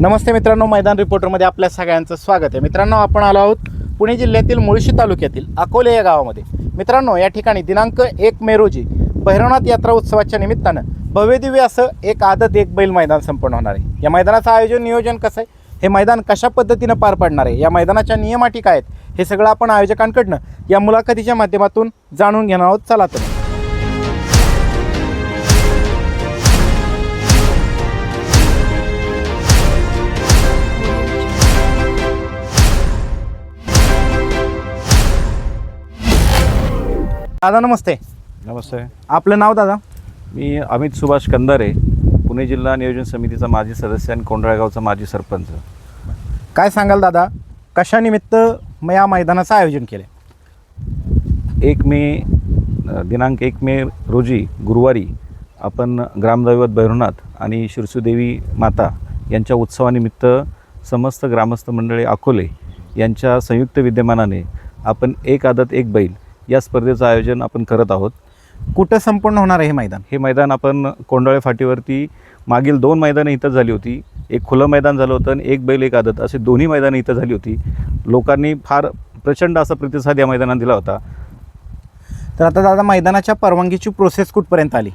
नमस्ते मित्रांनो मैदान रिपोर्टरमध्ये आपल्या सगळ्यांचं स्वागत आहे. मित्रांनो आपण आलो आहोत पुणे जिल्ह्यातील मुळशी तालुक्यातील अकोले या गावामध्ये. मित्रांनो या ठिकाणी दिनांक एक मे रोजी भैरवनाथ यात्रा उत्सवाच्या निमित्तानं भव्यदिव्य असं एक आदत एक बैल मैदान संपन्न होणार आहे. या मैदानाचं आयोजन नियोजन कसं आहे? हे मैदान कशा पद्धतीनं पार पडणार आहे? या मैदानाच्या नियमाठी काय आहेत? हे सगळं आपण आयोजकांकडनं या मुलाखतीच्या माध्यमातून जाणून घेणार आहोत. चला तर दादा नमस्ते. नमस्ते. आपलं नाव दादा? मी अमित सुभाष कंदारे पुणे जिल्हा नियोजन समितीचा माजी सदस्य आणि कोंढाळगावचा माजी सरपंच. काय सांगाल दादा? कशानिमित्त म या मायदानाचं आयोजन केलं एक मे दिनांक एक मे रोजी गुरुवारी आपण ग्रामदैवत भैरवनाथ आणि शिरसूदेवी माता यांच्या उत्सवानिमित्त समस्त ग्रामस्थ मंडळी अकोले यांच्या संयुक्त विद्यमानाने आपण एक आदत एक बैल या स्पर्धेचं आयोजन आपण करत आहोत. कुठं संपूर्ण होणार आहे हे मैदान? हे मैदान आपण कोंडाळे फाटीवरती मागील दोन मैदानं इथं झाली होती. एक खुलं मैदान झालं होतं आणि एक बैल एक आदत. असे दोन्ही मैदानं इथं झाली होती. लोकांनी फार प्रचंड असा प्रतिसाद या मैदानात दिला होता. तर आता दादा मैदानाच्या परवानगीची प्रोसेस कुठपर्यंत आली?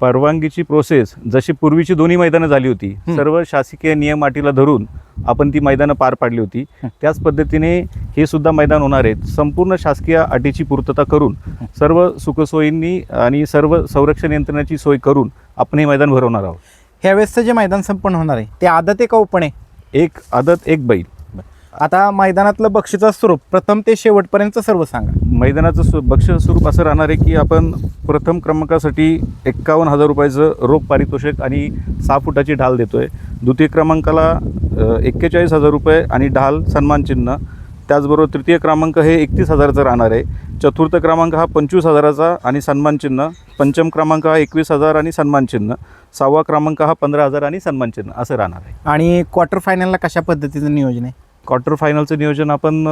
परवानगीची प्रोसेस जशी पूर्वीची दोन्ही मैदानं झाली होती. सर्व शासकीय नियम अटीला धरून आपण ती मैदानं पार पाडली होती. त्याच पद्धतीने हे सुद्धा मैदान होणार आहेत. संपूर्ण शासकीय अटीची पूर्तता करून सर्व सुखसोयींनी आणि सर्व संरक्षण यंत्रणेची सोय करून आपण हे मैदान भरवणार आहोत. ह्यावेळेसचं जे मैदान संपन्न होणार आहे ते आदत आहे का ओपन आहे? एक आदत एक बैल. आता मैदानातलं बक्षीचं स्वरूप प्रथम ते शेवटपर्यंत सर्व सांगा. मैदानाचं स्व बक्षीस स्वरूप असं राहणार आहे की आपण प्रथम क्रमांकासाठी एक्कावन्न हजार रुपयाचं रोख पारितोषिक आणि सहा फुटाची ढाल देतो आहे द्वितीय क्रमांकाला एक्केचाळीस हजार रुपये आणि ढाल सन्मानचिन्ह त्याचबरोबर तृतीय क्रमांक हे एकतीस हजाराचं राहणार आहे. चतुर्थ क्रमांक हा पंचवीस हजाराचा आणि सन्मानचिन्ह पंचम क्रमांक हा एकवीस हजार आणि सन्मानचिन्ह सहावा क्रमांक हा पंधरा हजार आणि सन्मानचिन्ह असं राहणार आहे. आणि क्वार्टर फायनलला कशा पद्धतीचं नियोजन आहे? क्वार्टर फायनलचं नियोजन आपण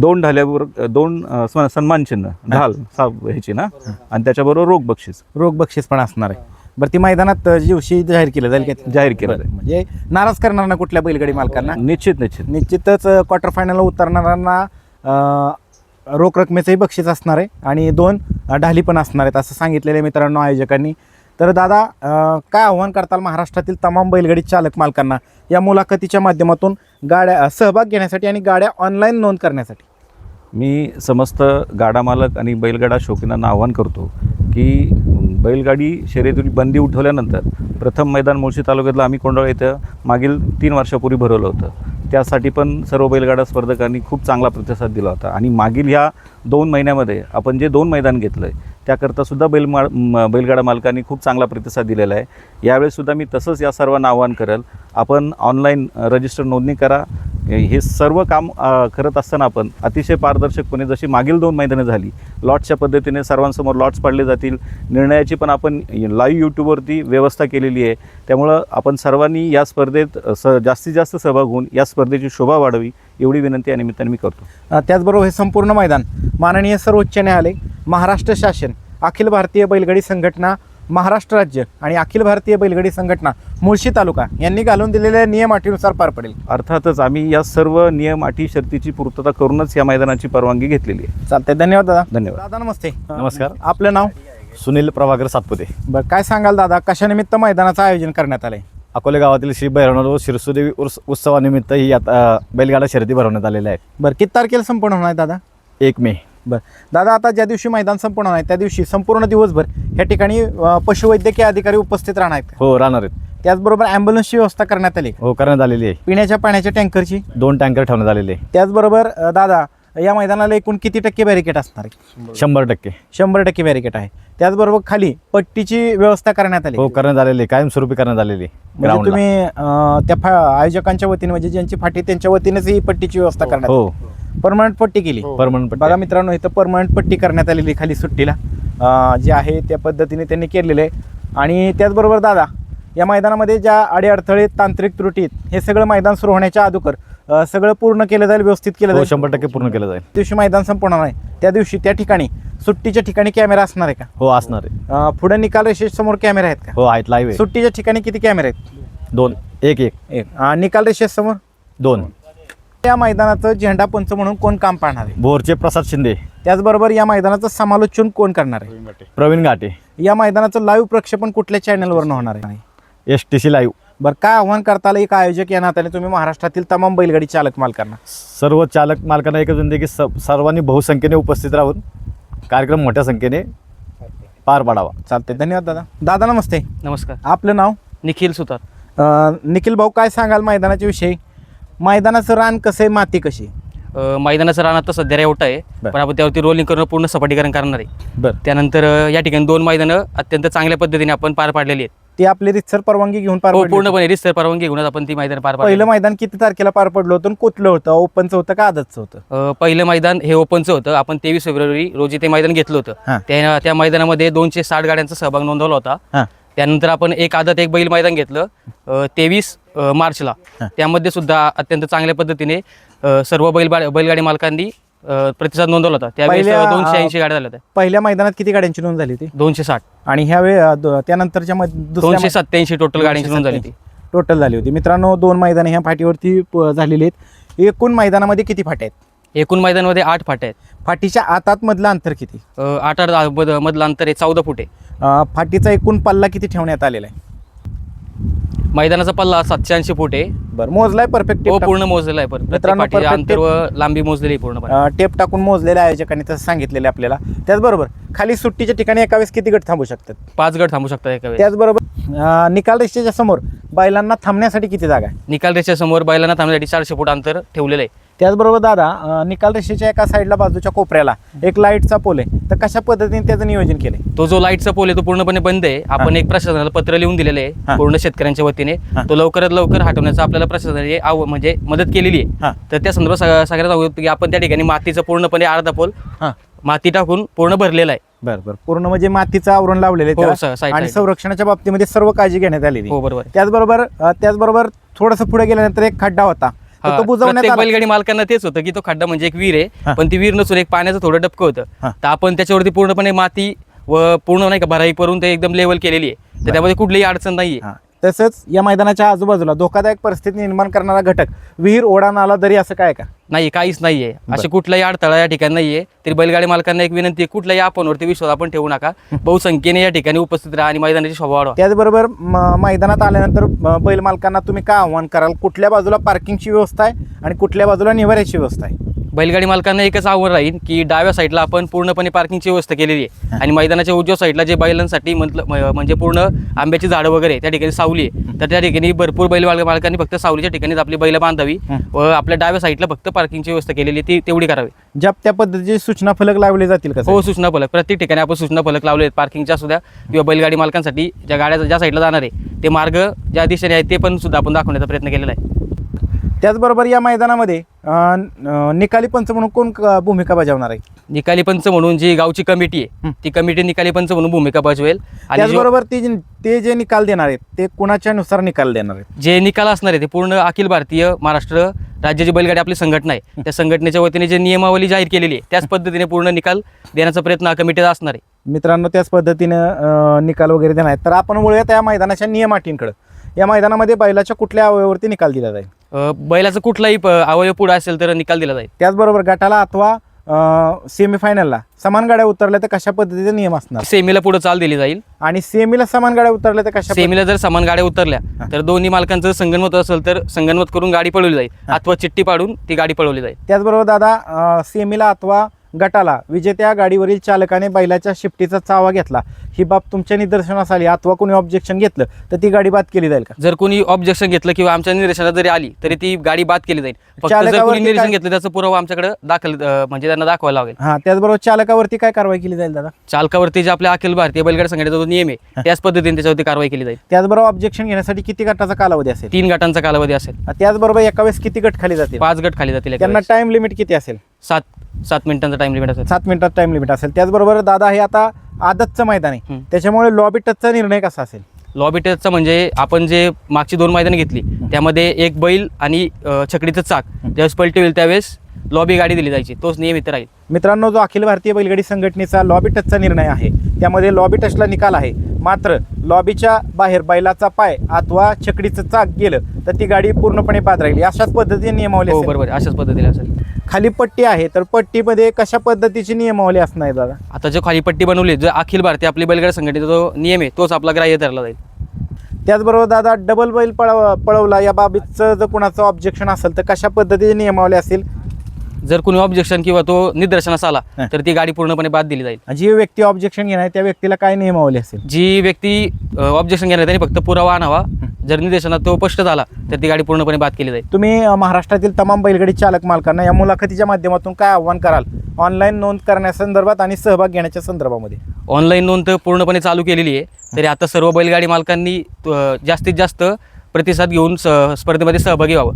दोन ढाल्यावर दोन स्म- सन्मानचिन्ह ढाल सा ह्याची ना? आणि त्याच्याबरोबर रोख बक्षीस. रोख बक्षीस पण असणार आहे. बरं ती मैदानात दिवशी जाहीर केलं जाईल का जाहीर केलं. बरं, म्हणजे नाराज करणार ना कुठल्या बैलगाडी मालकांना? निश्चित निश्चित. निश्चितच क्वार्टर फायनलला उतरणाऱ्यांना रोख रकमेचंही बक्षीस असणार आहे आणि दोन ढाली पण असणार आहेत असं सांगितलेलं आहे मित्रांनो आयोजकांनी. तर दादा काय आव्हान करताल महाराष्ट्रातील तमाम बैलगाडी चालक मालकांना या मुलाखतीच्या माध्यमातून गाड्या सहभाग घेण्यासाठी आणि गाड्या ऑनलाईन नोंद करण्यासाठी? मी समस्त गाडा मालक आणि बैलगाडा शौकीनांना आव्हान करतो की बैलगाडी शर्यतीची बंदी उठवल्यानंतर प्रथम मैदान मुळशी तालुक्यातलं आम्ही कोंडाळा इथं मागील तीन वर्षापूर्वी भरवलं होतं. त्यासाठी पण सर्व बैलगाडा स्पर्धकांनी खूप चांगला प्रतिसाद दिला होता. आणि मागील ह्या दोन महिन्यामध्ये आपण जे दोन मैदान घेतलं आहे त्याकरता सुद्धा बैल मा बैलगाडा मालकांनी खूप चांगला प्रतिसाद दिलेला आहे. यावेळेससुद्धा मी तसंच या सर्वांना आवाहन करेल आपण ऑनलाईन रजिस्टर नोंदणी करा. हे सर्व काम करत असताना आपण अतिशय पारदर्शकपणे जशी मागील दोन मैदानं झाली लॉट्सच्या पद्धतीने सर्वांसमोर लॉट्स पाडले जातील. निर्णयाची पण आपण लाईव्ह यूट्यूबवरती व्यवस्था केलेली आहे. त्यामुळं आपण सर्वांनी या स्पर्धेत स जास्तीत जास्त सहभाग होऊन या स्पर्धेची शोभा वाढवी एवढी विनंती या निमित्ताने मी करतो. त्याचबरोबर हे संपूर्ण मैदान माननीय सर्वोच्च न्यायालय महाराष्ट्र शासन अखिल भारतीय बैलगाडी संघटना महाराष्ट्र राज्य आणि अखिल भारतीय बैलगाडी संघटना मुळशी तालुका यांनी घालून दिलेल्या नियम अटीनुसार पार पडेल. अर्थातच आम्ही या सर्व नियम अटी शर्तीची पूर्तता करूनच या मैदानाची परवानगी घेतलेली आहे. चालतंय. धन्यवाद दादा. धन्यवाद. दादा नमस्ते. नमस्कार. आपलं नाव? सुनील प्रभाकर सातपुते. बरं काय सांगाल दादा? कशानिमित्त मैदानाचं आयोजन करण्यात आलंय? अकोले गावातील श्री भैरवनाथ व शिरसुदेवी उर्स उत्सवानिमित्त ही आता बैलगाडा शर्यती भरवण्यात आलेल्या आहेत. बरं किती तारखेला संपूर्ण होणार आहे दादा? एक मे. बरं. दादा आता ज्या दिवशी मैदान संपूर्ण आहे त्या दिवशी संपूर्ण दिवसभर या ठिकाणी अ, पशुवैद्यकीय अधिकारी उपस्थित राहणार आहेत हो राहणार आहेत. त्याचबरोबर ॲम्ब्युलन्सची व्यवस्था करण्यात आली. हो करण्यात आलेली आहे. पिण्याच्या पाण्याच्या टँकरची. दोन टँकर ठेवण्यात आलेले आहे. त्याचबरोबर अ, दादा या मैदानाला एकूण किती टक्के बॅरिकेट असणार आहे? शंभर टक्के. शंभर टक्के बॅरिकेट आहे. त्याचबरोबर खाली पट्टीची व्यवस्था करण्यात आली. हो करण्यात आलेली आहे. कायमस्वरूपी करण्यात आलेली म्हणजे तुम्ही अ, त्या फा- आयोजकांच्या वतीने म्हणजे ज्यांची फाटी त्यांच्या वतीनेच ही पट्टीची व्यवस्था करण्यात हो. परमनंट पट्टी केली. परमनंट बघा पट्टी. मित्रांनो इथं परमनंट पट्टी करण्यात आलेली खाली सुट्टीला. अं, जे आहे त्या पद्धतीने त्यांनी केलेलं आहे. आणि त्याचबरोबर दादा या मैदानामध्ये ज्या अडीअडथळे तांत्रिक त्रुटी आहेत, हे सगळं मैदान सुरू होण्याच्या अगोदर अं, सगळं पूर्ण केलं जाईल व्यवस्थित केलं हो जाईल? शंभर टक्के पूर्ण केलं जाईल. दिवशी मैदान संपणार आहे त्या दिवशी त्या ठिकाणी सुट्टीच्या ठिकाणी कॅमेरा असणार आहे का? हो असणार आहे. अं, पुढे निकाल रेषेसमोर कॅमेरा आहेत का? हो आहेत लाईव्ह आहे. सुट्टीच्या ठिकाणी किती कॅमेरे आहेत? दोन. एक एक. एक. अं, निकाल रेषेसमोर दोन. या मैदानाचं झेंडा पंच म्हणून कोण काम पाहणार आहे? भोरचे प्रसाद शिंदे. त्याचबरोबर या मैदानाचं समालोचन कोण करणार आहे? प्रवीण घाटे. या मैदानाचं लाईव्ह प्रक्षेपण कुठल्या चॅनलवर होणार आहे? एस टी सी लाईव्ह बरं काय आव्हान करता आलं एक आयोजक या नात्याने? तुम्ही महाराष्ट्रातील तमाम बैलगाडी चालक मालकांना. सर्व चालक मालकांना एकच विनंती की स सर्वांनी बहुसंख्येने उपस्थित राहून कार्यक्रम मोठ्या संख्येने पार पाडावा. चालते धन्यवाद दादा. दादा नमस्ते. नमस्कार. आपलं नाव? निखिल सुतार. अं, निखिल भाऊ काय सांगाल मैदानाच्या विषयी? मैदानाचं रान कसं आहे? माती कशी अ, मैदानाचं रान आता सध्या रेवट आहे बरं. पण आपण त्यावरती रोलिंग करून पूर्ण सपाटीकरण करणार आहे. बरं. त्यानंतर अ, या ठिकाणी दोन मैदानं अत्यंत चांगल्या पद्धतीने आपण पार पाडलेली आहेत. ती आपली रितसर परवानगी घेऊन पार हो पडली होती. पूर्णपणे रिस्तर परवानगी घेऊनच आपण ती मैदान पार पहिलं मैदान किती तारखेला पार पडलं होतं आणि कुठलं होतं? ओपनचं होतं का आदतचं होतं? पहिलं मैदान हे ओपनचं होतं. आपण तेवीस फेब्रुवारी रोजी ते मैदान घेतलं हां. होतं त्या त्या मैदानामध्ये दोनशे साठ गाड्यांचा सहभाग नोंदवला होता. त्यानंतर आपण एक आदत एक बैल मैदान घेतलं तेवीस मार्चला. त्यामध्ये सुद्धा अत्यंत चांगल्या पद्धतीने सर्व बैल बैलगाडी मालकांनी प्रतिसाद नोंदवला होता. त्यावेळेस दोनशे ऐंशी गाड्या झाल्या होत्या. पहिल्या मैदानात किती गाड्यांची नोंद झाली होती? दोनशे साठ. आणि ह्या वेळ त्यानंतरच्या दोनशे सत्याऐंशी टोटल गाड्यांची नोंद झाली होती. टोटल झाली होती. मित्रांनो दोन मैदान ह्या फाटीवरती झालेली आहेत. एकूण मैदानामध्ये किती फाट्या आहेत? एकूण मैदानामध्ये आठ फाट्या आहेत. फाटीच्या आतात मधलं अंतर किती? अ, आठ आठ आ- मधलं अंतर आहे चौदा फूट आहे. अं, फाटीचा एकूण पल्ला किती ठेवण्यात आलेला आहे? मैदानाचा पल्ला सातशे ऐंशी फूट आहे. बरं मोजलाय परफेक्ट हो पूर्ण मोजलेला आहे पण प्रत्येक मित्रांनो, फाटीचे perfect अंतर व लांबी मोजलेली आहे पूर्णपणे. टेप टाकून मोजलेल्या आयोजकांनी तसं सांगितलेलं आहे आपल्याला. त्याचबरोबर खाली सुट्टीच्या ठिकाणी एका वेळेस किती गट थांबू शकतात? पाच गट थांबू शकतात एका वेळेस. त्याचबरोबर अं, निकाल रेषेच्या समोर बैलांना थांबण्यासाठी किती जागा आहे? निकाल रेषेच्या समोर बैलांना थांबण्यासाठी चारशे फूट अंतर ठेवलेलं आहे. त्याचबरोबर दादा अं, निकाल रेषेच्या एका साईडला बाजूच्या कोपऱ्याला एक लाईटचा पोल आहे. तर कशा पद्धतीने त्याचं नियोजन केलंय? तो जो लाईटचा पोल आहे तो पूर्णपणे बंद आहे. आपण एक प्रशासनाला पत्र लिहून दिलेलं हा. आहे पूर्ण शेतकऱ्यांच्या वतीने. हा. तो लवकरात लवकर हटवण्याचा आपल्याला प्रशासनाने आव म्हणजे मदत केलेली हा. आहे तर त्या संदर्भात सग- सगळ्यात अगोदर की आपण त्या ठिकाणी मातीचं पूर्णपणे अर्धा पोल हां. माती टाकून पूर्ण भरलेला आहे. बरं बरं. पूर्ण म्हणजे मातीचं आवरण लावलेलं हो, आहे स- side- आणि. संरक्षणाच्या बाबतीमध्ये सर्व काळजी घेण्यात आलेली हो बरोबर. त्याचबरोबर अं, त्याचबरोबर थोडंसं पुढे गेल्यानंतर एक खड्डा होता. तर तो बुजवण्यात प्रत्येक आला बैलगाडी मालकांना तेच होतं की तो खड्डा म्हणजे एक विहीर हा. आहे पण ती विहीर नसून एक पाण्याचं थोडं डबकं हा. होतं तर आपण त्याच्यावरती पूर्णपणे माती व पूर्ण नाही का भराई करून ते एकदम लेवल केलेली आहे तर त्यामध्ये कुठलीही अडचण नाहीये हां. तसंच या मैदानाच्या आजूबाजूला धोकादायक परिस्थिती निर्माण करणारा घटक विहीर ओढा नाला दरी असं काय का? नाही काहीच नाहीये. असे कुठलाही अडथळा या ठिकाणी नाहीये. तरी बैलगाडी मालकांना एक विनंती आहे कुठल्याही आपणवरती विश्वास आपण ठेवू नका. बहुसंख्येने या ठिकाणी उपस्थित राहा आणि मैदानाची शोभा वाढवा. त्याचबरोबर म- मैदानात आल्यानंतर बैल मालकांना तुम्ही काय आव्हान कराल? कुठल्या बाजूला पार्किंगची व्यवस्था आहे आणि कुठल्या बाजूला निवाऱ्याची व्यवस्था आहे? बैलगाडी मालकांना एकच आव्हान राहील की डाव्या साईडला आपण पूर्णपणे पार्किंगची व्यवस्था केलेली आहे. आणि मैदानाच्या उजव्या साईडला जे बैलांसाठी म्हटलं म्हणजे पूर्ण आंब्याची झाडं वगैरे त्या ठिकाणी सावली आहे. तर त्या ठिकाणी भरपूर बैल माल- मालकांनी फक्त सावलीच्या ठिकाणीच आपली बैल बांधावी. व आपल्या डाव्या साईडला फक्त पार्किंगची व्यवस्था केलेली आहे ती तेवढी करावी. ज्या त्या पद्धतीचे सूचना फलक लावले जातील का हो सूचना फलक. प्रत्येक ठिकाणी आपण सूचना फलक लावले आहेत पार्किंगच्या सुद्धा किंवा बैलगाडी मालकांसाठी. ज्या गाड्या ज्या साईडला जाणार आहे ते मार्ग ज्या दिशेने आहेत ते पण सुद्धा आपण दाखवण्याचा प्रयत्न केलेला आहे. त्याचबरोबर या मैदानामध्ये निकाली पंच म्हणून कोण भूमिका बजावणार आहे? निकाली पंच म्हणून जी गावची कमिटी आहे. ती कमिटी निकाली पंच म्हणून भूमिका बजावेल. आणि त्याचबरोबर ते जे- ते जे निकाल देणार आहेत ते कुणाच्या नुसार निकाल देणार आहेत? जे निकाल असणार आहे ते पूर्ण अखिल भारतीय महाराष्ट्र राज्याची बैलगाडी आपली संघटना आहे. त्या संघटनेच्या वतीने जे नियमावली जाहीर केलेली आहे त्याच पद्धतीने पूर्ण निकाल देण्याचा प्रयत्न हा कमिटीचा असणार आहे. मित्रांनो त्याच पद्धतीनं अं, निकाल वगैरे देणार आहेत. तर आपण वळूया त्या मैदानाच्या नियम अटींकडे या मैदानामध्ये बैलाच्या कुठल्या अवयवावरती निकाल दिला जाईल? अ, बैलाचा कुठलाही प- अवयव पुढे असेल तर निकाल दिला जाईल. त्याचबरोबर गटाला अथवा सेमीफायनलला समान गाड्या उतरल्या तर कशा पद्धतीचे नियम असणार? सेमीला पुढे चाल दिली जाईल. आणि सेमीला समान गाड्या उतरल्या तर कशा सेमीला जर समान गाड्या उतरल्या तर दोन्ही मालकांचं संगनमत असेल तर संगनमत करून गाडी पळवली जाईल. अथवा चिठ्ठी पाडून ती गाडी पळवली जाईल. त्याचबरोबर दादा अं, सेमीला अथवा गटाला. विजेत्या गाडीवरील चालकाने बैलाच्या शिफ्टीचा चावा घेतला. ही बाब तुमच्या निदर्शनास आली. अथवा कोणी ऑब्जेक्शन घेतलं तर ती गाडी बाद केली जाईल का? जर कोणी ऑब्जेक्शन घेतलं किंवा आमच्या निदर्शनात जरी आली तरी ती गाडी बाद केली जाईल. फक्त जर चालकावरती कोणी निदर्शन काय- घेतलं त्याचा पुरावा आमच्याकडे दाखल अ, म्हणजे त्यांना दाखवायला लागेल. हां त्याचबरोबर चालकावरती काय कारवाई केली जाईल दादा? चालकावरती जे आपल्या अखिल भारतीय बैलगाडी संघटनेचा जो नियम आहे त्याच पद्धतीने त्याच्यावरती कारवाई केली जाईल. त्याचबरोबर ऑब्जेक्शन घेण्यासाठी किती गटाचा कालावधी असेल? तीन गटांचा कालावधी असेल. त्याचबरोबर एका वेळेस किती गट खाली जातील? पाच गट खाली जातील एका त्यांना वेळेस. टाइम लिमिट किती असेल? सात. सात मिनिटांचा टाइम लिमिट असेल. सात मिनिटात टाइम लिमिट असेल. त्याचबरोबर दादा हे आता आदतचं मैदान आहे. त्याच्यामुळे लॉबी टचचा निर्णय कसा असेल? लॉबी टेस्टचा म्हणजे आपण जे मागची दोन मैदानं घेतली त्यामध्ये एक बैल आणि अ, छकडीचं चाक. ज्यावेळेस पलटी होईल त्यावेळेस लॉबी गाडी दिली जायची. तोच नियम इथं राहील. मित्रांनो जो अखिल भारतीय बैलगाडी संघटनेचा लॉबी टचचा निर्णय आहे त्यामध्ये लॉबी टचला निकाल आहे. मात्र लॉबीच्या बाहेर बैलाचा पाय अथवा छकडीचं चाक गेलं तर ती गाडी पूर्णपणे बाद राहिली. अशाच पद्धतीने नियमावली हो असेल. बरोबर. अशाच पद्धतीने असेल. खाली पट्टी आहे तर पट्टीमध्ये कशा पद्धतीची नियमावली असणार आहे दादा? आता जो खाली पट्टी बनवली जो अखिल भारतीय आपली बैलगाडी संघटनेचा जो नियम आहे तोच आपला ग्राह्य धरला जाईल. त्याचबरोबर दादा डबल बैल पळव पळवला या बाबीचं जर कुणाचं ऑब्जेक्शन असेल तर कशा पद्धतीची नियमावली असेल? जर कोणी ऑब्जेक्शन किंवा तो निदर्शनास आला. तर ती गाडी पूर्णपणे बाद दिली जाईल. जी व्यक्ती ऑब्जेक्शन घेणार आहे त्या व्यक्तीला काय नियमावली असेल? जी व्यक्ती ऑब्जेक्शन घेणार त्यांनी फक्त पुरावा आणावा. जर निदर्शनात तो स्पष्ट झाला तर ती गाडी पूर्णपणे बाद केली जाईल. तुम्ही अ, महाराष्ट्रातील तमाम बैलगाडी चालक मालकांना या मुलाखतीच्या माध्यमातून काय आव्हान कराल? ऑनलाईन नोंद करण्यासंदर्भात आणि सहभाग घेण्याच्या संदर्भामध्ये. ऑनलाईन नोंद तर पूर्णपणे चालू केलेली आहे. तरी आता सर्व बैलगाडी मालकांनी अ, जास्तीत जास्त प्रतिसाद घेऊन स स्पर्धेमध्ये सहभागी व्हावं.